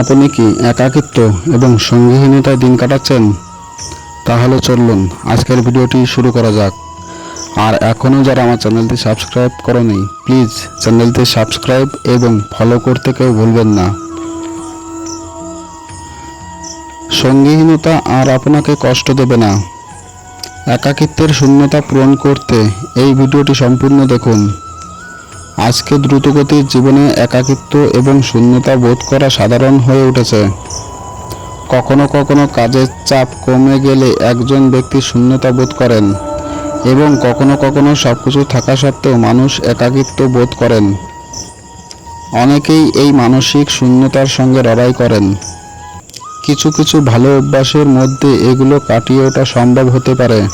আপনি কি একাকিত্ব এবং সঙ্গীহীনতায় দিন কাটাচ্ছেন? তাহলে চলুন, আজকের ভিডিওটি শুরু করা যাক। আর এখনও যারা আমার চ্যানেলটি সাবস্ক্রাইব করনি, প্লিজ চ্যানেলটি সাবস্ক্রাইব এবং ফলো করতে কেউ ভুলবেন না। সঙ্গীহীনতা আর আপনাকে কষ্ট দেবে না। একাকিত্বের শূন্যতা পূরণ করতে এই ভিডিওটি সম্পূর্ণ দেখুন। আজকে দ্রুতগতির জীবনে একাকিত্ব এবং শূন্যতা বোধ করা সাধারণ হয়ে উঠেছে। কখনো কখনো কাজের চাপ কমে গেলে একজন ব্যক্তি শূন্যতা বোধ করেন এবং কখনো কখনো সবকিছু থাকা সত্ত্বেও মানুষ একাকিত্ব বোধ করেন। অনেকেই এই মানসিক শূন্যতার সঙ্গে লড়াই করেন। কিছু কিছু ভালো অভ্যাসের মধ্যে এগুলো কাটিয়ে ওঠা সম্ভব হতে পারে।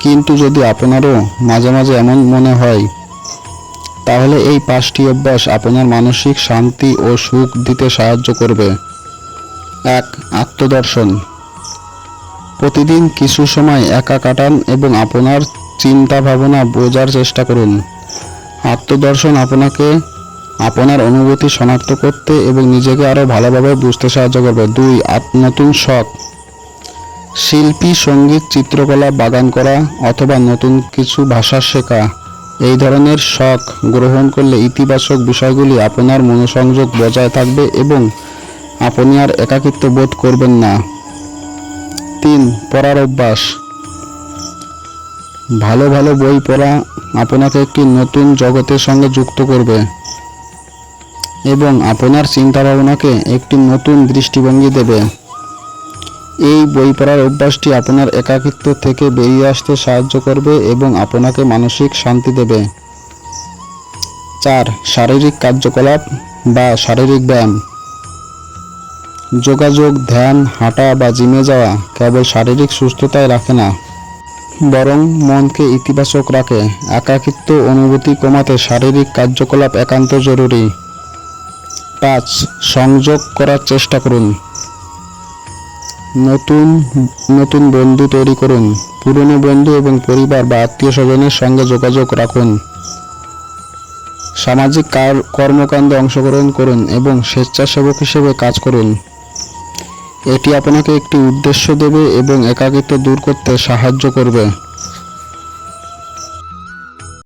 কিন্তু যদি আপনারও মাঝে মাঝে এমন মনে হয় তাহলে এই পাঁচটি অভ্যাস আপনার মানসিক শান্তি ও সুখ দিতে সাহায্য করবে। এক, আত্মদর্শন। প্রতিদিন কিছু সময় একা কাটান এবং আপনার চিন্তা ভাবনা বোঝার চেষ্টা করুন। আত্মদর্শন আপনাকে আপনার অনুভূতি শনাক্ত করতে এবং নিজেকে আরও ভালোভাবে বুঝতে সাহায্য করবে। দুই, নতুন শখ। শিল্পী, সংগীত, চিত্রকলা, বাগান করা অথবা নতুন কিছু ভাষা শেখা। এই ধরনের শখ গ্রহণ করলে ইতিবাচক বিষয়গুলি আপনার মনোসংযোগ বজায় থাকবে এবং আপনি আর একাকিত্ব বোধ করবেন না। তিন, পড়ার অভ্যাস। ভালো ভালো বই পড়া আপনাকে একটি নতুন জগতের সঙ্গে যুক্ত করবে এবং আপনার চিন্তা ভাবনাকে একটি নতুন দৃষ্টিভঙ্গি দেবে। এই বই পড়ার অভ্যাসটি আপনার একাকিত্ব থেকে বেরিয়ে আসতে সাহায্য করবে এবং আপনাকে মানসিক শান্তি দেবে। চার, শারীরিক কার্যকলাপ বা শারীরিক ব্যায়াম। যোগাযোগ, ধ্যান, হাঁটা বা জিমে যাওয়া কেবল শারীরিক সুস্থতায় রাখে না, বরং মনকে ইতিবাচক রাখে। একাকিত্ব অনুভূতি কমাতে শারীরিক কার্যকলাপ একান্ত জরুরি। পাঁচ, সংযোগ করার চেষ্টা করুন। নতুন নতুন বন্ধু তৈরি করুন। পুরনো বন্ধু এবং পরিবার বা আত্মীয় স্বজনের সঙ্গে যোগাযোগ রাখুন। সামাজিক কার- কর্মকাণ্ডে অংশগ্রহণ করুন এবং স্বেচ্ছাসেবক হিসেবে কাজ করুন। এটি আপনাকে একটি উদ্দেশ্য দেবে এবং একাকিত্ব দূর করতে সাহায্য করবে।